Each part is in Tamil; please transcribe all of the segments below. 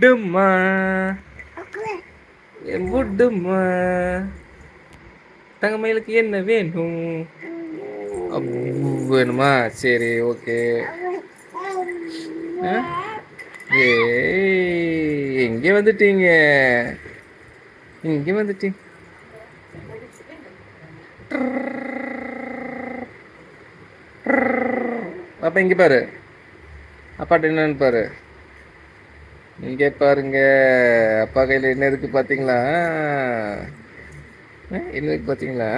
புட்டுமா என் புட்டுமா தங்கமயிலுக்கு என்ன வேணும்? வேணுமா? சரி ஓகே. ஏய் எங்கே வந்துட்டீங்க? இங்கே வந்துட்டீங்க அப்பா இங்கே பாரு அப்பாட்ட என்னன்னு பாரு இங்கே பாருங்க அப்பா கையில் என்ன இருக்கு பார்த்தீங்களா என்ன இருக்கு பார்த்தீங்களா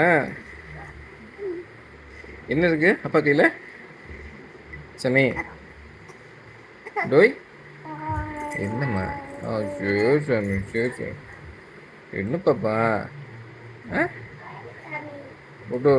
என்ன இருக்கு அப்பா கையில்? சமி டோய். என்னம்மா? ஆ சரி சாமி சரி சரி. என்ன பாப்பா? ஆ? விடு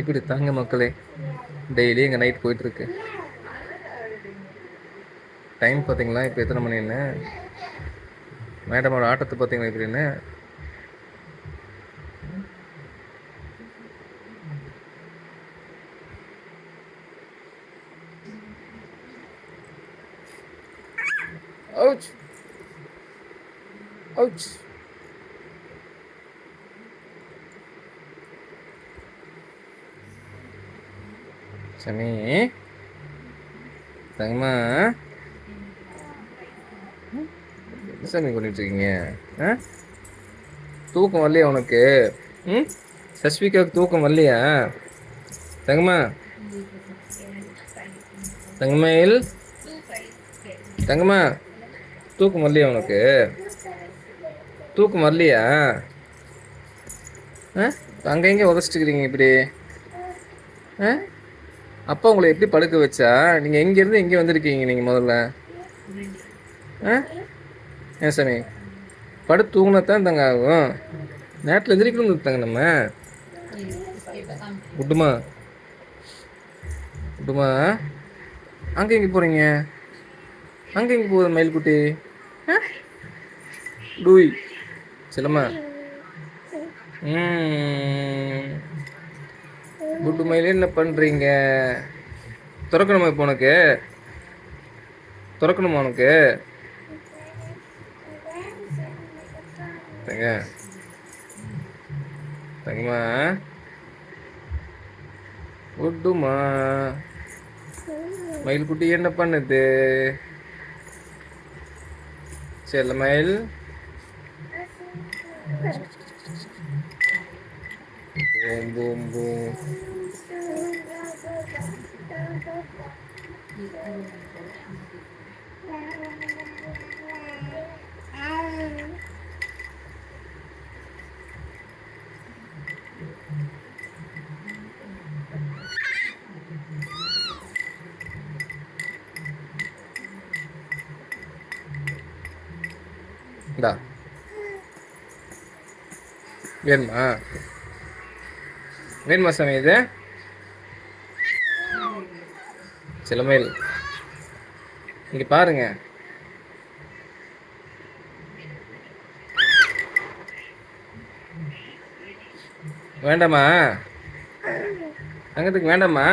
இப்படி தாங்க மக்களே. டெய்லி எங்கள் நைட் போயிட்டுருக்கு. டைம் பார்த்தீங்களா? இப்போ எத்தனை மணின்னு மேடமோட ஆட்டத்தை பார்த்தீங்களா எப்படின்னு Ouch! Ouch! சமி. தங்கம்மா என்ன சாமி பண்ணிட்டுருக்கீங்க? ஆ? தூக்கம் வரலையா உனக்கு? ம்? சஸ்விகாவுக்கு தூக்கம் வரலையா? தங்கம்மா தங்கமயில் தங்கம்மா தூக்கம் வரலையா உனக்கு? தூக்கம் வரலையா? ஆ? அங்கே எங்கே உதச்சிட்டுக்கிறீங்க இப்படி? ஆ? அப்பா உங்களை எப்படி படுக்க வச்சா? நீங்கள் எங்கேருந்து எங்கே வந்திருக்கீங்க நீங்கள் முதல்ல? ஆ? ஏன் சாமி? படுத்து தூங்கினா தான் தங்க ஆகும். நேரத்தில் எந்திரிக்கணும் தாங்க நம்ம. விட்டுமா விட்டுமா அங்கே எங்கே போகிறீங்க அங்கே எங்கே போகுது மயில்குட்டி? ஆ? டூய் செல்லம்மா. ம். குட்டு மயிலே என்ன பண்ணுறீங்க திறக்கணுமா இப்போ உனக்கு? திறக்கணுமா உனக்கு? தங்க. தங்கம்மா. குட்டுமா மயில் குட்டி என்ன பண்ணுது? செல்ல மயில். Boom, boom, boom. Да. Bien, ah. வேணுமா சாமி இது? சிலமையில் இங்கே பாருங்க. வேண்டாமா? அங்கத்துக்கு வேண்டாமா?